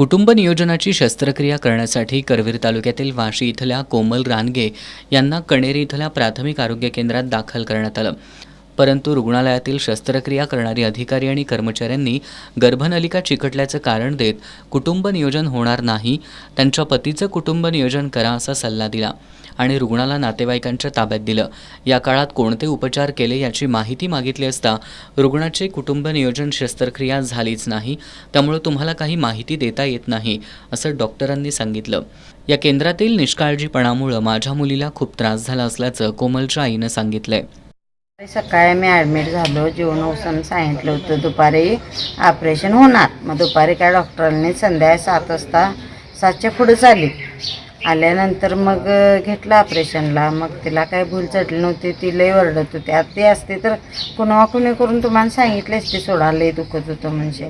कुटुंब नियोजनाची शस्त्रक्रिया करण्यासाठी करवीर तालुक्यातील वाशी इथल्या कोमल रानगे यांना कणेरी इथल्या प्राथमिक आरोग्य केंद्रात दाखल करण्यात आलं. परंतु रुग्णालयातील शस्त्रक्रिया करणारी अधिकारी आणि कर्मचाऱ्यांनी गर्भनलिका चिकटल्याचं कारण देत कुटुंब नियोजन होणार नाही त्यांच्या पतीचं कुटुंब नियोजन करा असा सल्ला दिला. आणि रुग्णाला नातेवाईकांच्या ताब्यात दिलं. या काळात कोणते उपचार केले याची माहिती मागितली असता रुग्णाचे कुटुंब नियोजन शस्त्रक्रिया झालीच नाही त्यामुळे तुम्हाला काही माहिती देता येत नाही असं डॉक्टरांनी सांगितलं. या केंद्रातील निष्काळजीपणामुळं माझ्या मुलीला खूप त्रास झाला असल्याचं कोमलच्या आईनं सांगितलंय. सकाळी मी ॲडमिट झालो जीवन औषध सांगितलं होतं दुपारी ऑपरेशन होणार. मग दुपारी काय डॉक्टरांनी संध्याकाळी सात वाजता सातच्या पुढे चाली आल्यानंतर मग घेतलं ऑपरेशनला. मग तिला काय भूल चढली नव्हती ती लई ओरडत होती. आता ती असते तर कुणा कुणी करून तुम्हाला सांगितले असते सोडा लई दुखत होतं म्हणजे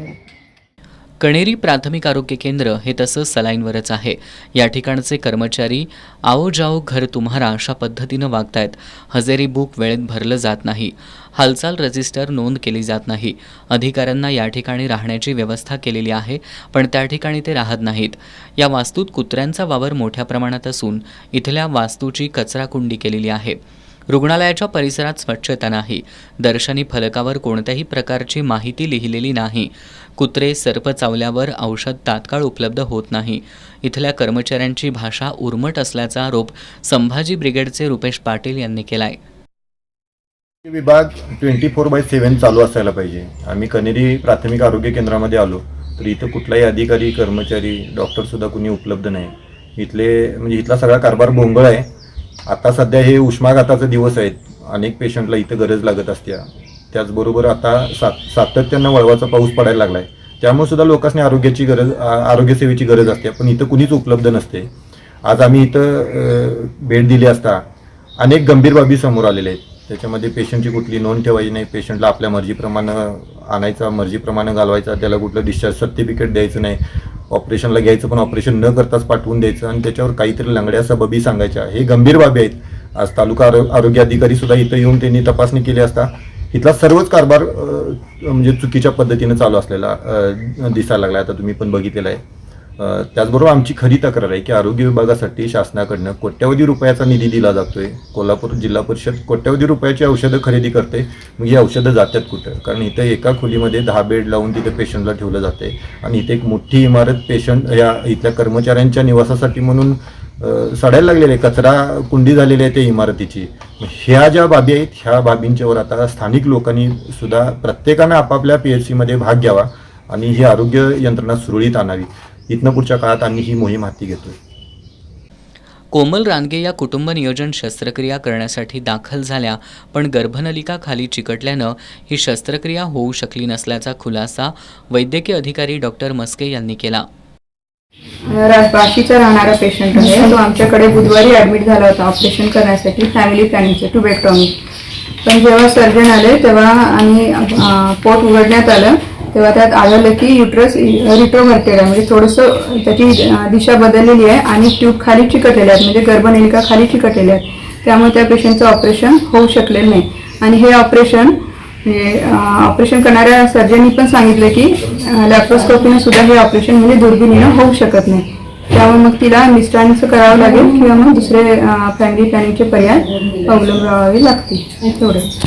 कणेरी प्राथमिक आरोग्य केंद्र हे तसं सलाईनवरच आहे. या ठिकाणचे कर्मचारी आओ जाओ घर तुम्हारा अशा पद्धतीनं वागतायत. हजेरी बुक वेळेत भरलं जात नाही. हालचाल रजिस्टर नोंद केली जात नाही. अधिकाऱ्यांना या ठिकाणी राहण्याची व्यवस्था केलेली आहे पण त्या ठिकाणी ते राहत नाहीत. या वास्तूत कुत्र्यांचा वावर मोठ्या प्रमाणात असून इथल्या वास्तूची कचराकुंडी केलेली आहे. रुग्णालयाच्या परिसरात स्वच्छता नाही. दर्शनी फलकावर कोणत्याही प्रकारची माहिती लिहिलेली नाही. कुत्रे सर्प चावल्यावर औषध तात्काळ उपलब्ध होत नाही. इथल्या कर्मचाऱ्यांची भाषा उर्मट असल्याचा आरोप संभाजी ब्रिगेडचे रुपेश पाटील यांनी केलाय. विभाग ट्वेंटी फोर बाय सेवन चालू असायला पाहिजे. आम्ही कनेरी प्राथमिक आरोग्य केंद्रामध्ये आलो. तर इथं कुठलाही अधिकारी कर्मचारी डॉक्टर सुद्धा कुणी उपलब्ध नाही. इथले म्हणजे इथला सगळा कारभार भोंगळ आहे. आता सध्या हे उष्माघाताचे दिवस आहेत. अनेक पेशंटला इथं गरज लागत असते त्याचबरोबर आता सात सातत्यानं वळवाचा पाऊस पडायला लागलाय. त्यामुळे सुद्धा लोकांनी आरोग्याची गरज आरोग्यसेवेची गरज असते. पण इथं कुणीच उपलब्ध नसते. आज आम्ही इथं भेट दिली असता अनेक गंभीर बाबी समोर आलेल्या आहेत. त्याच्यामध्ये पेशंटची कुठली नोंद ठेवायची नाही. पेशंटला आपल्या मर्जीप्रमाणे आणायचा मर्जीप्रमाणे घालवायचा त्याला कुठलं डिस्चार्ज सर्टिफिकेट द्यायचं नाही. ऑपरेशनला घ्यायचं पण ऑपरेशन न करताच पाठवून द्यायचं आणि त्याच्यावर काहीतरी लंगड्या बबी सांगायच्या. हे गंभीर बाबी आहेत. आज तालुका आरो आरोग्य अधिकारी सुद्धा इथं येऊन त्यांनी तपासणी केली असता इथला सर्वच कारभार म्हणजे चुकीच्या पद्धतीने चालू असलेला दिसायला लागला आता तुम्ही पण बघितलेला आहे. त्याचबरोबर आमची खरी तक्रार आहे की आरोग्य विभागासाठी शासनाकडनं कोट्यवधी रुपयाचा निधी दिला जातोय. कोल्हापूर जिल्हा परिषद कोट्यवधी रुपयाची औषधं खरेदी करते. मग ही औषधं जातात कुठं? कारण इथं एका खोलीमध्ये दहा बेड लावून तिथे पेशंटला ठेवलं जाते आणि इथे एक मोठी इमारत पेशंट या इथल्या कर्मचाऱ्यांच्या निवासासाठी म्हणून सडायला लागलेले कचरा कुंडी झालेली आहे त्या इमारतीची. ह्या ज्या बाबी आहेत ह्या बाबींच्यावर आता स्थानिक लोकांनी सुद्धा प्रत्येकानं आपापल्या पी एच सीमध्ये भाग घ्यावा आणि ही आरोग्य यंत्रणा सुरळीत आणावी. इथनं पुढच्या काळात आम्ही ही मोहीम हाती घेतोय. कोमल रानगे या कुटुंब नियोजन शस्त्रक्रिया करण्यासाठी दाखल झाल्या पण गर्भनलिका खाली चिकटल्यानं ही शस्त्रक्रिया होऊ शकली नसल्याचा खुलासा वैद्यकीय अधिकारी डॉक्टर मस्के यांनी केला. बाशीचा राहणारा पेशंट आहे. तो आमच्याकडे बुधवारी ॲडमिट झाला होता. ऑपरेशन करण्यासाठी फॅमिली प्लॅनिंगचे टुबेक्टॉमी पण जेव्हा सर्जन आले तेव्हा आम्ही पोट उघडण्यात आलं तेव्हा त्यात आढळलं की युट्रस रिट्रोव्हर्टेड आहे. म्हणजे थोडंसं त्याची दिशा बदललेली आहे आणि ट्यूब खाली चिकटलेल्या आहेत. म्हणजे गर्भनलिका खाली चिकटलेल्या आहेत. त्यामुळे त्या पेशंटचं ऑपरेशन होऊ शकलेलं नाही. आणि हे ऑपरेशन म्हणजे ऑपरेशन करणाऱ्या सर्जननी पण सांगितलं की लॅप्रोस्कोपीने सुद्धा हे ऑपरेशन म्हणजे दुर्बिणीनं होऊ शकत नाही. त्यामुळे मग तिला मिस्टरांचं करावं लागेल किंवा मग दुसरे फॅमिली प्लॅनिंगचे पर्याय अवलंबावे लागतील. एवढंच.